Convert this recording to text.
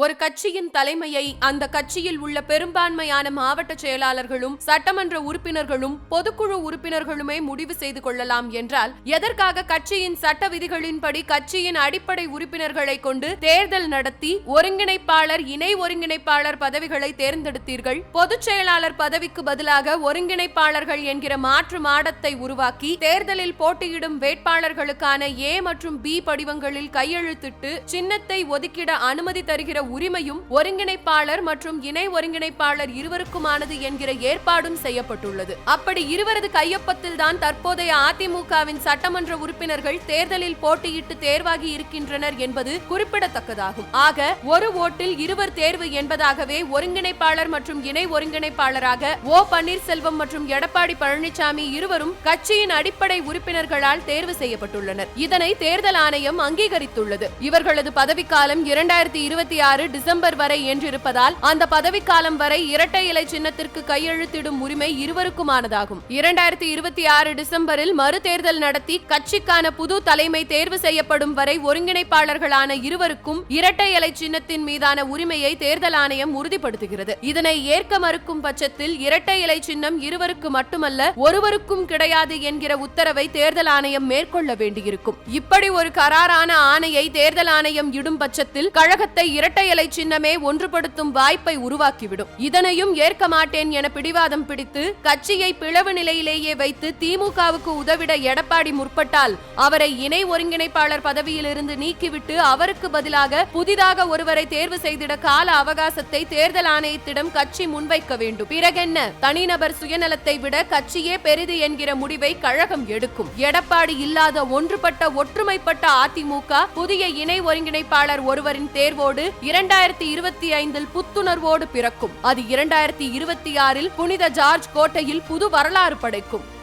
ஒரு கட்சியின் தலைமையை அந்த கட்சியில் உள்ள பெரும்பான்மையான மாவட்ட செயலாளர்களும் சட்டமன்ற உறுப்பினர்களும் பொதுக்குழு உறுப்பினர்களுமே முடிவு செய்து கொள்ளலாம் என்றால் எதற்காக கட்சியின் சட்ட விதிகளின்படி கட்சியின் அடிப்படை உறுப்பினர்களை கொண்டு தேர்தல் நடத்தி ஒருங்கிணைப்பாளர் இணை ஒருங்கிணைப்பாளர் பதவிகளை தேர்ந்தெடுத்தீர்கள்? பொதுச் செயலாளர் பதவிக்கு பதிலாக ஒருங்கிணைப்பாளர்கள் என்கிற மாற்று மாடத்தை உருவாக்கி தேர்தலில் போட்டியிடும் வேட்பாளர்களுக்கான ஏ மற்றும் பி படிவங்களில் கையெழுத்திட்டு சின்னத்தை ஒதுக்கிட அனுமதி தருகிற உரிமையும் ஒருங்கிணைப்பாளர் மற்றும் இணை ஒருங்கிணைப்பாளர் இருவருக்குமானது என்கிற ஏற்பாடும் செய்யப்பட்டுள்ளது. அப்படி இருவரது கையொப்பத்தில் தான் தற்போதைய அதிமுகவின் சட்டமன்ற உறுப்பினர்கள் தேர்தலில் போட்டியிட்டு தேர்வாகி இருக்கின்றனர் என்பது குறிப்பிடத்தக்கதாகும். ஆக ஒரு ஓட்டில் இருவர் தேர்வு என்பதாகவே ஒருங்கிணைப்பாளர் மற்றும் இணை ஒருங்கிணைப்பாளராக ஓ. பன்னீர்செல்வம் மற்றும் எடப்பாடி பழனிசாமி இருவரும் கட்சியின் அடிப்படை உறுப்பினர்களால் தேர்வு செய்யப்பட்டுள்ளனர். இதனை தேர்தல் ஆணையம் அங்கீகரித்துள்ளது. இவர்களது பதவிக்காலம் இரண்டாயிரத்தி இருபத்தி ஆறு டிசம்பர் வரை என்றிருப்பதால் அந்த பதவிக்காலம் வரை இரட்டை இலை சின்னத்திற்கு கையெழுத்திடும் உரிமை இருவருக்குமானதாகும். இரண்டாயிரத்தி இருபத்தி ஆறு டிசம்பரில் மறுதேர்தல் நடத்தி கட்சிக்கான புது தலைமை தேர்வு செய்யப்படும் வரை ஒருங்கிணைப்பாளர்களான இருவருக்கும் இரட்டை இலை சின்னத்தின் மீதான உரிமையை தேர்தல் ஆணையம் உறுதிப்படுத்துகிறது. இதனை ஏற்க மறுக்கும் பட்சத்தில் இரட்டை இலை சின்னம் இருவருக்கு மட்டுமல்ல ஒருவருக்கும் கிடையாது என்கிற உத்தரவை தேர்தல் ஆணையம் மேற்கொள்ள வேண்டியிருக்கும். இப்படி ஒரு கராரான ஆணையை தேர்தல் ஆணையம் இடும் பட்சத்தில் கழகத்தை இரட்டை இலை சின்னமே ஒன்றுபடுத்தும் வாய்ப்பை உருவாக்கிவிடும். இதனையும் ஏற்க மாட்டேன் என பிடிவாதம் பிடித்து கட்சியை பிளவு நிலையிலேயே வைத்து திமுகவுக்கு உதவிட எடப்பாடி முற்பட்டால் அவரை இணை ஒருங்கிணைப்பாளர் பதவியிலிருந்து நீக்கிவிட்டு அவருக்கு பதிலாக புதிதாக ஒருவரை தேர்வு செய்திட கால அவகாசத்தை தேர்தல் ஆணையத்திடம் கட்சி முன்வைக்க வேண்டும். பிறகென்ன? தனிநபர் சுயநலத்தை விட கட்சியே பெரிது என்கிற முடிவை கழகம் எடுக்கும். எடப்பாடி இல்லாத ஒன்றுபட்ட ஒற்றுமைப்பட்ட அதிமுக புதிய இணை ஒருங்கிணைப்பாளர் ஒருவரின் தேர்வோடு இரண்டாயிரத்தி இருபத்தி ஐந்தில் புத்துணர்வோடு பிறக்கும். அது இரண்டாயிரத்தி இருபத்தி ஆறில் புனித ஜார்ஜ் கோட்டையில் புது வரலாறு படைக்கும்.